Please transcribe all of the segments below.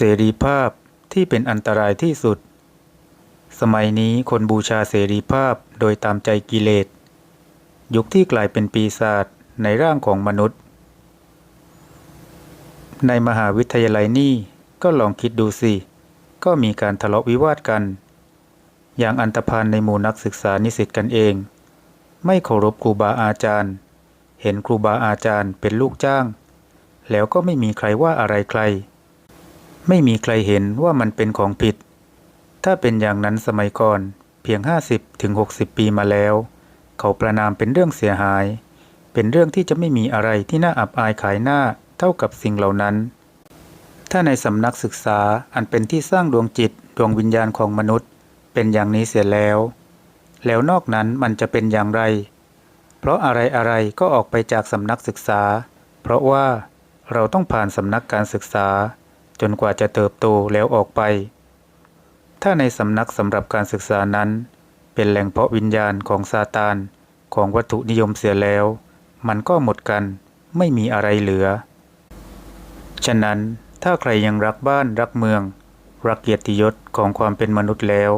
เสรีภาพที่เป็นอันตรายที่สุด สมัยนี้คนบูชาเสรีภาพโดยตามใจกิเลส ยุคที่กลายเป็นปีศาจในร่างของมนุษย์ ในมหาวิทยาลัยนี่ก็ลองคิดดูสิ ก็มีการทะเลาะวิวาทกัน อย่างอันตรพานในหมู่นักศึกษานิสิตกันเอง ไม่เคารพครูบาอาจารย์ เห็นครูบาอาจารย์เป็นลูกจ้าง แล้วก็ไม่มีใครว่าอะไรใคร ไม่มีใครเห็นว่ามันเป็นของผิด ถ้าเป็นอย่างนั้นสมัยก่อนเพียง50ถึงปีมาแล้ว เขาประนามเป็นเรื่องเสียหาย เป็นเรื่องที่จะไม่มีอะไรที่น่าอับอายขายหน้าเท่ากับสิ่งเหล่านั้น ถ้าในสำนักศึกษาอันเป็นที่สร้างดวงจิตดวงวิญญาณของมนุษย์ เป็นอย่างนี้เสียแล้ว แล้วนอกนั้นมันจะเป็นอย่างไร เพราะอะไรอะไรก็ออกไปจากสำนักศึกษา เพราะว่าเราต้องผ่านสำนักการศึกษา จนกว่าจะเติบโตแล้วออกไป ถ้าในสำนักสำหรับการศึกษานั้น เป็นแหล่งเพาะวิญญาณของซาตานของวัตถุนิยมเสียแล้ว มันก็หมดกันไม่มีอะไรเหลือ ฉะนั้นถ้าใครยังรักบ้านรักเมือง รักเกียรติยศของความเป็นมนุษย์แล้ว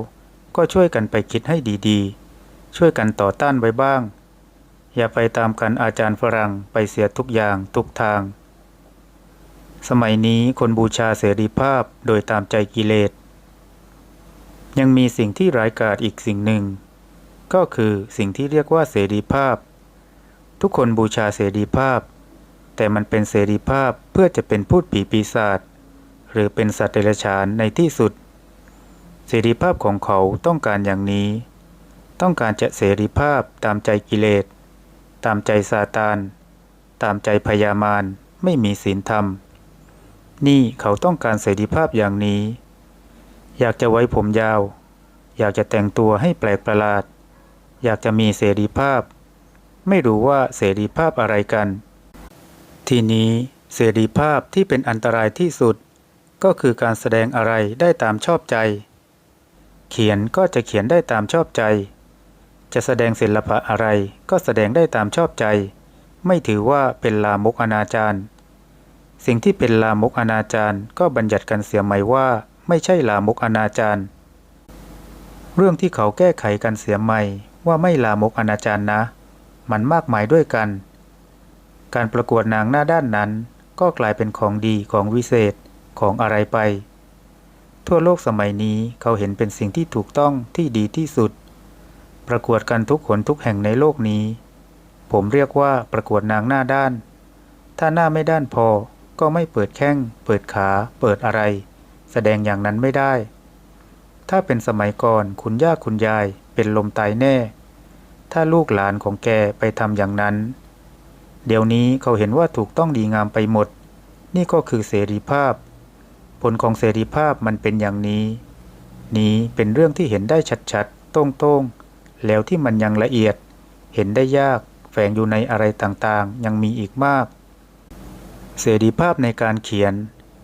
ก็ช่วยกันไปคิดให้ดีๆ ช่วยกันต่อต้านไว้บ้าง อย่าไปตามกันอาจารย์ฝรั่งไปเสียทุกอย่างทุกทาง สมัยนี้คนบูชาเสรีภาพโดยตามใจกิเลส ยังมีสิ่งที่ร้ายกาจอีกสิ่งหนึ่ง ก็คือสิ่งที่เรียกว่าเสรีภาพ ทุกคนบูชาเสรีภาพ แต่มันเป็นเสรีภาพเพื่อจะเป็นพูดผีปีศาจหรือเป็นสัตว์เดรัจฉานในที่สุด เสรีภาพของเขาต้องการอย่างนี้ ต้องการจะเสรีภาพตามใจกิเลส ตามใจซาตาน ตามใจพยามารไม่มีศีลธรรม นี่เขาต้องการเสรีภาพอย่างนี้ อยากจะไว้ผมยาว อยากจะแต่งตัวให้แปลกประหลาด อยากจะมีเสรีภาพ ไม่รู้ว่าเสรีภาพอะไรกัน ทีนี้เสรีภาพที่เป็นอันตรายที่สุด ก็คือการแสดงอะไรได้ตามชอบใจ เขียนก็จะเขียนได้ตามชอบใจ จะแสดงศิลปะอะไรก็แสดงได้ตามชอบใจ ไม่ถือว่าเป็นลามกอนาจาร สิ่งที่เป็นลามกอนาจารก็บัญญัติกันเสียไหมว่า ไม่ใช่ลามกอนาจารเรื่องที่เขาแก้ไขกันเสียใหม่ว่าไม่ลามกอนาจารนะ มันมากมายด้วยกัน การประกวดนางหน้าด้านนั้น ก็กลายเป็นของดีของวิเศษของอะไรไป ทั่วโลกสมัยนี้เขาเห็นเป็นสิ่งที่ถูกต้องที่ดีที่สุด ประกวดกันทุกคนทุกแห่งในโลกนี้ ผมเรียกว่าประกวดนางหน้าด้าน ถ้าหน้าไม่ด้านพอ ก็ไม่เปิดแข้ง เปิดขา เปิดอะไร แสดงอย่างนั้นไม่ได้ ถ้าเป็นสมัยก่อนคุณย่าคุณยายเป็นลมตายแน่ ถ้าลูกหลานของแกไปทำอย่างนั้น เดี๋ยวนี้เขาเห็นว่าถูกต้องดีงามไปหมด นี่ก็คือเสรีภาพ ผลของเสรีภาพมันเป็นอย่างนี้ นี้เป็นเรื่องที่เห็นได้ชัดๆโต้งๆแล้วที่มันยังละเอียด เห็นได้ยากแฝงอยู่ในอะไรต่างๆ ยังมีอีกมาก เสรีภาพในการเขียน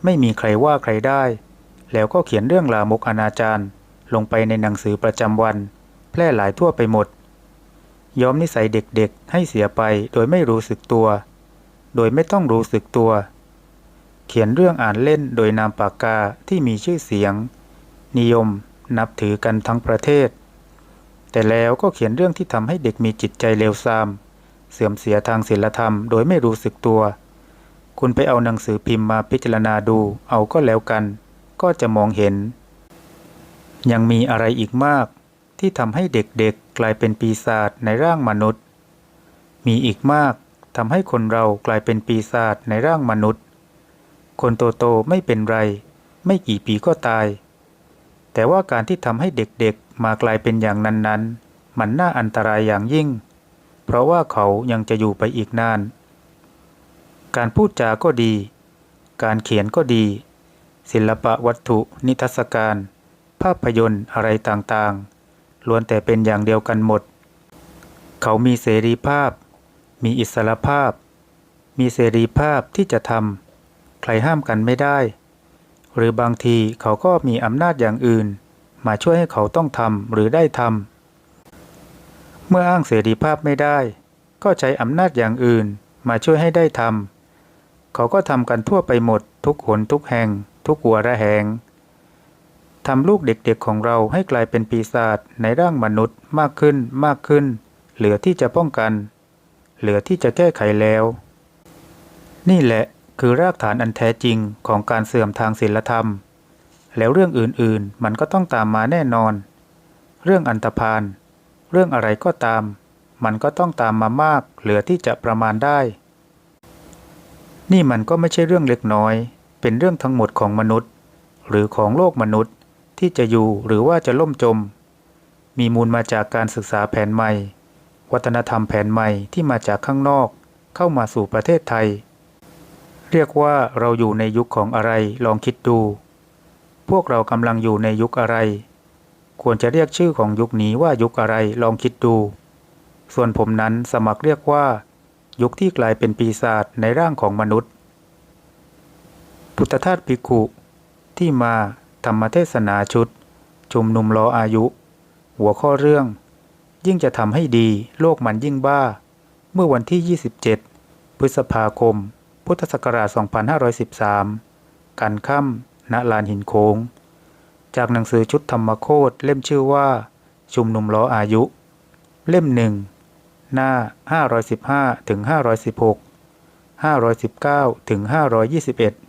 ไม่มีใครว่าใครได้ แล้วก็เขียนเรื่องลามกอนาจารลงไปในหนังสือประจำวัน แพร่หลายทั่วไปหมด ย้อมนิสัยเด็กๆ ให้เสียไปโดยไม่รู้สึกตัว โดยไม่ต้องรู้สึกตัว เขียนเรื่องอ่านเล่นโดยนามปากกาที่มีชื่อเสียง นิยมนับถือกันทั้งประเทศ แต่แล้วก็เขียนเรื่องที่ทำให้เด็กมีจิตใจเลวทราม เสื่อมเสียทางศีลธรรมโดยไม่รู้สึกตัว คุณไปเอาหนังสือพิมพ์มาพิจารณาดูเอาก็แล้วกัน ก็จะมองเห็น ยังมีอะไรอีกมาก ที่ทำให้เด็กๆกลายเป็นปีศาจในร่างมนุษย์ มีอีกมากทำให้คนเรากลายเป็นปีศาจในร่างมนุษย์ คนโตๆไม่เป็นไร ไม่กี่ปีก็ตาย แต่ว่าการที่ทำให้เด็กๆมากลายเป็นอย่างนั้นๆ มันน่าอันตรายอย่างยิ่ง เพราะว่าเขายังจะอยู่ไปอีกนาน การพูดจาก็ดี การเขียนก็ดี ศิลปะวัตถุ นิทรรศการ ภาพยนตร์อะไรต่างๆล้วนแต่เป็นอย่างเดียวกันหมด เขามีเสรีภาพ มีอิสรภาพ มีเสรีภาพที่จะทำใครห้ามกันไม่ได้ หรือบางทีเขาก็มีอำนาจอย่างอื่น มาช่วยให้เขาต้องทำหรือได้ทำเมื่ออ้างเสรีภาพไม่ได้ ก็ใช้อำนาจอย่างอื่นมาช่วยให้ได้ทำ เขาก็ทำกันทั่วไปหมด ทุกหนทุกแห่ง ทุกหัวระแหงทำลูกเด็กๆของเราให้กลายเป็นปีศาจในร่างมนุษย์มากขึ้นมากขึ้น เหลือที่จะป้องกัน เหลือที่จะแก้ไขแล้ว นี่แหละคือรากฐานอันแท้จริงของการเสื่อมทางศีลธรรม แล้วเรื่องอื่นๆ มันก็ต้องตามมาแน่นอน เรื่องอันตพานเรื่องอะไรก็ตาม มันก็ต้องตามมามาก เหลือที่จะประมาณได้ นี่มันก็ไม่ใช่เรื่องเล็กน้อย เป็นเรื่องทั้งหมดของมนุษย์ หรือของโลกมนุษย์ที่จะอยู่หรือว่าจะล่มจม มีมูลมาจากการศึกษาแผนใหม่ วัฒนธรรมแผนใหม่ที่มาจากข้างนอกเข้ามาสู่ประเทศไทย เรียกว่าเราอยู่ในยุคของอะไรลองคิดดู พวกเรากำลังอยู่ในยุคอะไร ควรจะเรียกชื่อของยุคนี้ว่ายุคอะไรลองคิดดู ส่วนผมนั้นสมัครเรียกว่า ยุคที่กลายเป็นปีศาจในร่างของมนุษย์ พุทธทาสภิกขุ ที่มาธรรมเทศนาชุด ชุมนุมรออายุ หัวข้อเรื่อง ยิ่งจะทำให้ดีโลกมันยิ่งบ้า เมื่อวันที่ 27 พฤษภาคม พุทธศักราช 2513กันค่ำณลานหินโค้ง จากหนังสือชุดธรรมโคตเล่มชื่อว่า ชุมนุมล้ออายุ เล่มหนึ่ง หน้า 515ถึง516 519ถึง521